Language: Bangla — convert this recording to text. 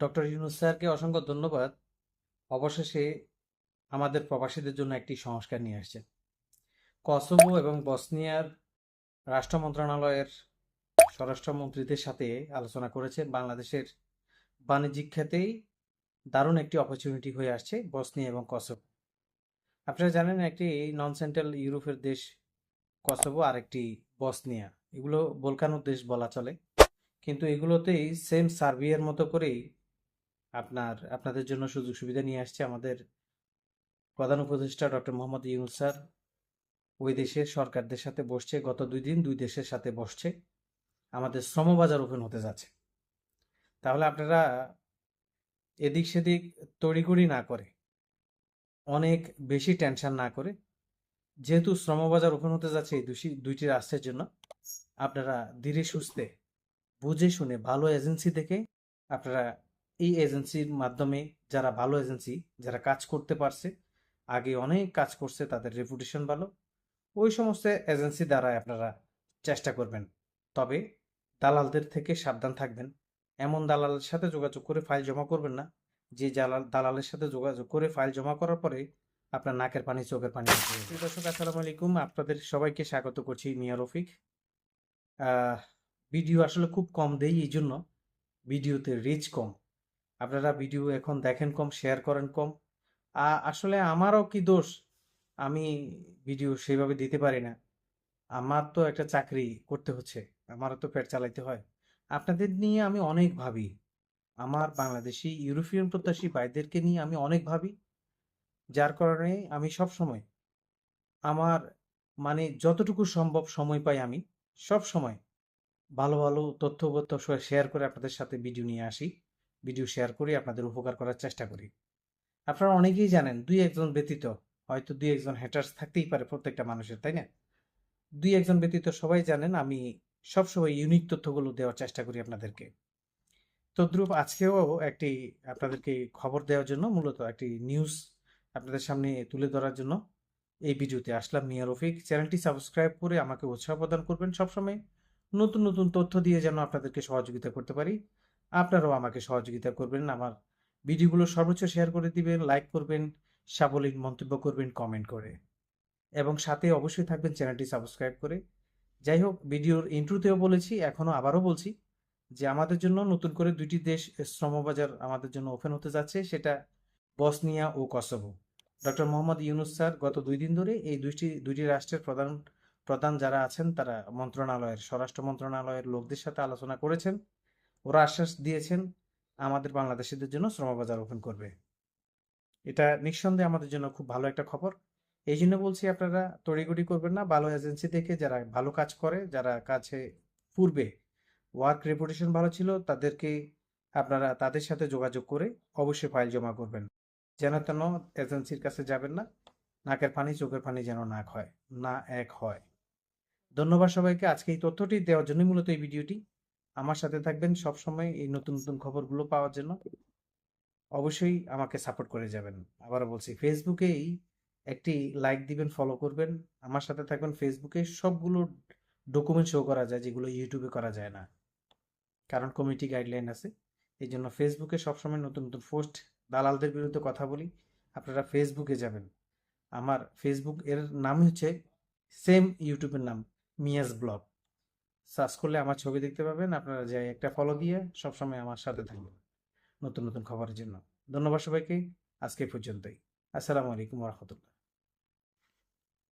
ডক্টর ইউনুস স্যারকে অসংখ্য ধন্যবাদ। অবশেষে আমাদের প্রবাসীদের জন্য একটি সংস্কার নিয়ে আসছেন কসোভো এবং বসনিয়ার রাষ্ট্র মন্ত্রণালয়ের স্বরাষ্ট্রমন্ত্রীদের সাথে আলোচনা করেছেন বাংলাদেশের বাণিজ্যিক ক্ষেত্রেই দারুণ একটি অপরচুনিটি হয়ে আসছে বসনিয়া এবং কসোভো। আপনারা জানেন একটি নন সেন্ট্রাল ইউরোপের দেশ কসোভো আর একটি বসনিয়া। এগুলো বলকানোর দেশ বলা চলে। কিন্তু এগুলোতেই সেম সার্বিয়ার মতো করেই আপনার, আপনাদের জন্য সুযোগ সুবিধা নিয়ে আসছে আমাদের প্রধান উপদেষ্টা ডক্টর মোহাম্মদ ইউনুস স্যার। ওই দেশের সরকারদের সাথে বসছে, গত দুই দিন দুই দেশের সাথে বসছে। আমাদের শ্রমবাজার ওপেন হতে যাচ্ছে। তাহলে আপনারা এদিক সেদিক তড়িঘড়ি না করে, অনেক বেশি টেনশন না করে, যেহেতু শ্রমবাজার ওপেন হতে যাচ্ছে এই দুটি দুইটি রাষ্ট্রের জন্য, আপনারা ধীরে সুস্থে, বুঝে শুনে, ভালো এজেন্সি দেখে আপনারা এই এজেন্সির মাধ্যমে যারা ভালো এজেন্সি যারা কাজ করতে পারছে আগে অনেক কাজ করছে তাদের রেপুটেশন ভালো। ওই সমস্ত এজেন্সি দ্বারা আপনারা চেষ্টা করবেন। তবে দালালদের থেকে সাবধান থাকবেন। এমন দালালের সাথে যোগাযোগ করে ফাইল জমা করবেন না। যে জালাল দালালের সাথে যোগাযোগ করে ফাইল জমা করার পরে আপনার নাকের পানি চোখের পানি দর্শক আসসালামু আলাইকুম। আপনাদের সবাইকে স্বাগত করছি মিয়া আহ, ভিডিও আসলে খুব কম দেই এই জন্য ভিডিওতে রিচ কম। আপনারা ভিডিও এখন দেখেন কম শেয়ার করেন কম। আসলে আমারও কি দোষ? আমি ভিডিও সেইভাবে দিতে পারি না। আমার তো একটা চাকরি করতে হচ্ছে, আমারও তো পেট চালাইতে হয়। আপনাদের নিয়ে আমি অনেক ভাবি। আমার বাংলাদেশি ইউরোপিয়ান প্রত্যাশী ভাইদেরকে নিয়ে আমি অনেক ভাবি। যার কারণে আমি সব সময় আমার মানে যতটুকু সম্ভব সময় পাই আমি সব সময় ভালো ভালো তথ্যগত শেয়ার করে আপনাদের সাথে ভিডিও নিয়ে আসি। ভিডিও শেয়ার করি, আপনাদের উপকার করার চেষ্টা করি। আপনারা অনেকেই জানেন, দুই একজন ব্যতীত, হয়তো দুই একজন হ্যাটার্স থাকতেই পারে প্রত্যেকটা মানুষের, তাই না? দুই একজন ব্যতীত সবাই জানেন, আমি সবসময় ইউনিক তথ্যগুলো দেওয়ার চেষ্টা করি আপনাদেরকে। তদ্রূপ আজকেও একটি আপনাদেরকে খবর দেওয়ার জন্য, মূলত একটি নিউজ আপনাদের সামনে তুলে ধরার জন্য এই ভিডিওতে আসলাম। মিয়া রফিক চ্যানেলটি সাবস্ক্রাইব করে আমাকে উৎসাহ প্রদান করবেন সবসময়। নতুন নতুন তথ্য দিয়ে যেন আপনাদেরকে সহযোগিতা করতে পারি। আপনারাও আমাকে সহযোগিতা করবেন, আমার ভিডিওগুলো সর্বোচ্চ শেয়ার করে দিবেন, লাইক করবেন, সাবলীল মন্তব্য করবেন, কমেন্ট করে। এবং সাথে অবশ্যই থাকবেন চ্যানেলটি সাবস্ক্রাইব করে। যাই হোক, ভিডিওর ইন্ট্রোতেও বলেছি, এখনও আবারও বলছি যে আমাদের জন্য নতুন করে দুইটি দেশ শ্রমবাজার আমাদের জন্য ওপেন হতে যাচ্ছে, সেটা বসনিয়া ও Kosovo. Doctor Mohammad Yunus sir, গত দুই দিন ধরে এই দুইটি দুইটি রাষ্ট্রের প্রধান প্রধান যারা আছেন, তারা মন্ত্রণালয়ের, স্বরাষ্ট্র মন্ত্রণালয়ের লোকদের সাথে আলোচনা করেছেন। ওরা আশ্বাস দিয়েছেন আমাদের বাংলাদেশিদের জন্য শ্রমবাজার ওপেন করবে। এটা নিঃসন্দেহে আমাদের জন্য খুব ভালো একটা খবর। এই জন্য বলছি আপনারা তড়িগড়ি করবেন না। ভালো এজেন্সি দেখে যারা ভালো কাজ করে, যারা কাছে পূর্বে ওয়ার্ক রেপুটেশন ভালো ছিল, তাদেরকে আপনারা তাদের সাথে যোগাযোগ করে অবশ্যই ফাইল জমা করবেন। যেন তেন এজেন্সির কাছে যাবেন না। নাকের পানি চোখের পানি যেন না হয় না এক হয়। ধন্যবাদ সবাইকে। আজকে এই তথ্যটি দেওয়ার জন্য মূলত এই ভিডিওটি। আমার সাথে থাকবেন সব সময় এই নতুন নতুন খবরগুলো পাওয়ার জন্য। অবশ্যই আমাকে সাপোর্ট করে যাবেন। আবার বলছি ফেসবুকেই একটি লাইক দিবেন ফলো করবেন। আমার সাথে থাকবেন ফেসবুকে সবগুলো ডকুমেন্ট শো করা যায়, যেগুলো ইউটিউবে করা যায় না। কারণ কমিটি গাইডলাইন আছে। এই জন্য ফেসবুকে সবসময় নতুন নতুন পোস্ট দালালদের বিরুদ্ধে কথা বলি। আপনারা ফেসবুকে যাবেন। আমার ফেসবুক এর নাম হচ্ছে সেম ইউটিউবের নাম মিয়াস ব্লগ সার্চ করলে আমার ছবি দেখতে পাবেন। আপনারা যাই একটা ফলো দিয়ে সবসময় আমার সাথে থাকবেন। নতুন নতুন খবরের জন্য। ধন্যবাদ সবাইকে। আজকে পর্যন্তই। আসসালামু আলাইকুম রহমতুল্লাহ।